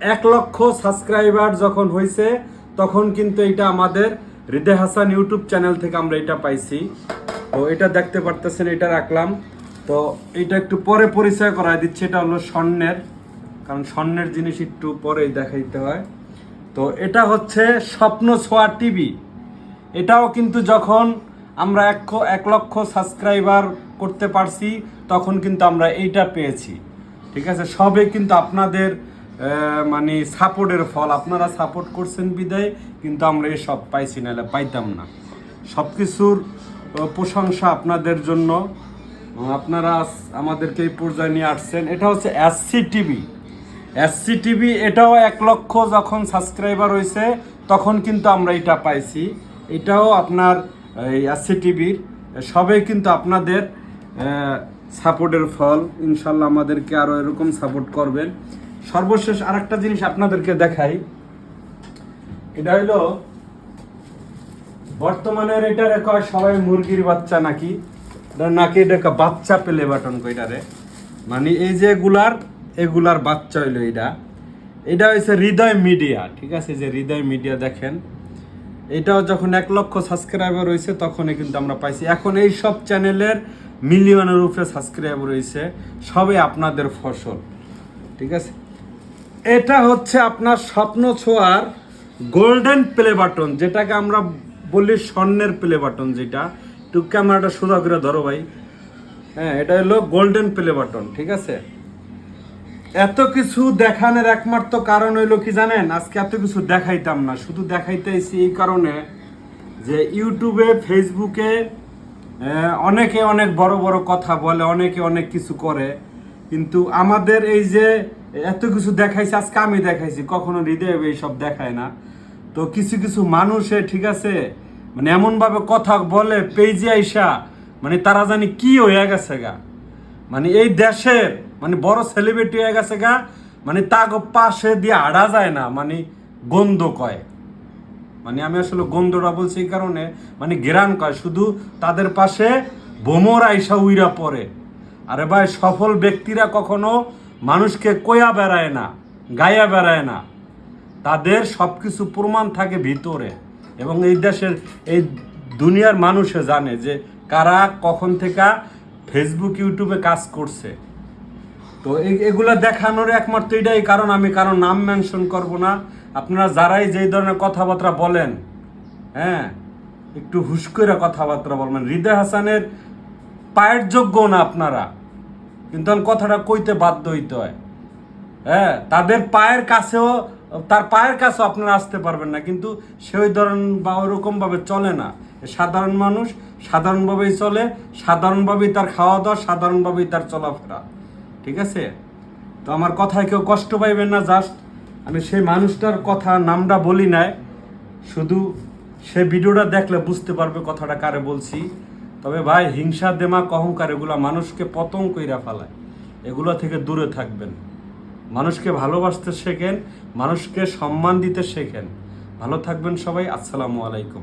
এক লক্ষ সাবস্ক্রাইবার যখন হয়েছে তখন কিন্তু এটা আমাদের হৃদয় হাসান ইউটিউব চ্যানেল থেকে আমরা এটা পাইছি। তো এটা দেখতে পারতেছেন, এটা রাখলাম। তো এটা একটু পরে পরিচয় করায় দিচ্ছে, এটা হলো স্বর্ণের। কারণ স্বর্ণের জিনিস একটু পরেই দেখাইতে হয়। তো এটা হচ্ছে স্বপ্ন ছোঁয়া টিভি। এটাও কিন্তু যখন আমরা এক এক লক্ষ সাবস্ক্রাইবার করতে পারছি, তখন কিন্তু আমরা এইটা পেয়েছি। ঠিক আছে? সবে কিন্তু আপনাদের মানে সাপোর্টের ফল। আপনারা সাপোর্ট করছেন বিদায়, কিন্তু আমরা এসব পাইছি নাহলে পাইতাম না। সব কিছুর প্রশংসা আপনাদের জন্য। আপনারা আমাদেরকে এই পর্যায়ে নিয়ে আসছেন। এটা হচ্ছে এসসি টিভি এসসি টিভি এটাও এক লক্ষ যখন সাবস্ক্রাইবার হয়েছে তখন কিন্তু আমরা এটা পাইছি। এটাও আপনার, এই এসসি টিভির সবে কিন্তু আপনাদের সাপোর্টের ফল। ইনশাল্লাহ আমাদেরকে আরও এরকম সাপোর্ট করবেন। সর্বশেষ আরেকটা জিনিস আপনাদেরকে দেখাই। এটা হলো বর্তমানের এটারে কয় সবাই মুরগির বাচ্চা নাকি? এটা নাকি এটা একটা বাচ্চা পেলে বাটন কইটারে মানে এই যে এগুলার এগুলার বাচ্চা হইল এটা এটা হচ্ছে হৃদয় মিডিয়া, ঠিক আছে? যে হৃদয় মিডিয়া দেখেন। এটাও যখন এক লক্ষ সাবস্ক্রাইবার হয়েছে তখনই কিন্তু আমরা পাইছি। এখন এই সব চ্যানেলের মিলিয়নের উপরে সাবস্ক্রাইবার হয়েছে সবে আপনাদের ফসল, ঠিক আছে? এটা হচ্ছে আপনার স্বপ্ন ছোঁয়ার গোল্ডেন প্লে বাটন যেটাকে আমরা বলি স্বর্ণের প্লে বাটন যেটা। একটু ক্যামেরাটা সোজা করে ধরো ভাই। হ্যাঁ এটা হলো গোল্ডেন প্লে বাটন ঠিক আছে? এত কিছু দেখানোর একমাত্র কারণ হইল কি জানেন? আজকে এত কিছু দেখাইতাম না, শুধু দেখাইতেছি এই কারণে যে ইউটিউবে, ফেসবুকে অনেকে অনেক বড় বড় কথা বলে, অনেকে অনেক কিছু করে। কিন্তু আমাদের এই যে এত কিছু দেখাইছে, আজকে আমি দেখাইছি, কখনো হৃদয় এইসব দেখায় না। তো কিছু কিছু মানুষে, ঠিক আছে মানে এমনভাবে কথা বলে, পেজে আইসা মানে তারা জানি কি হয়ে গেছে গা। মানে এই দেশের মানে বড় সেলিব্রিটি হয়ে গেছে গা মানে তাগ পাশে দিয়ে আড়া যায় না মানে গন্ধ কয়। মানে আমি আসলে গন্ধটা বলছি এই কারণে মানে গেরান কয়, শুধু তাদের পাশে বোমর আইসা উইরা পড়ে। আরে ভাই, সফল ব্যক্তিরা কখনো মানুষকে কয়া বেড়ায় না, গায়া বেড়ায় না। তাদের সব কিছু প্রমাণ থাকে ভিতরে। এবং এই দেশের, এই দুনিয়ার মানুষে জানে যে কারা কখন থেকে ফেসবুক ইউটিউবে কাজ করছে। তো এগুলা দেখানোর একমাত্র এটাই কারণ, আমি কারও নাম মেনশন করব না। আপনারা যারাই যেই ধরনের কথাবার্তা বলেন হ্যাঁ একটু হুশ করে কথাবার্তা বলবেন। হৃদয় হাসানের পায়ের যোগ্য না আপনারা। কিন্তু কথাটা কইতে বাধ্য হইতে হয়। হ্যাঁ তাদের পায়ের কাছেও, তার পায়ের কাছেও আপনারা আসতে পারবেন না, কিন্তু সে ওই ধরন বা ওরকমভাবে চলে না। সাধারণ মানুষ, সাধারণভাবেই চলে, সাধারণভাবেই তার খাওয়া দাওয়া সাধারণভাবেই তার চলাফেরা। ঠিক আছে? তো আমার কথায় কেউ কষ্ট পাইবেন না, জাস্ট আমি সেই মানুষটার কথা, নামটা বলি নাই। শুধু সে ভিডিওটা দেখলে বুঝতে পারবে কথাটা কারে বলছি। তবে ভাই, হিংসা, দেমাক, অহংকার, এগুলা মানুষকে পতং কইরা ফেলায়। এগুলো থেকে দূরে থাকবেন। মানুষকে ভালোবাসতে শেখেন, মানুষকে সম্মান দিতে শেখেন। ভালো থাকবেন সবাই, আসসালামু আলাইকুম।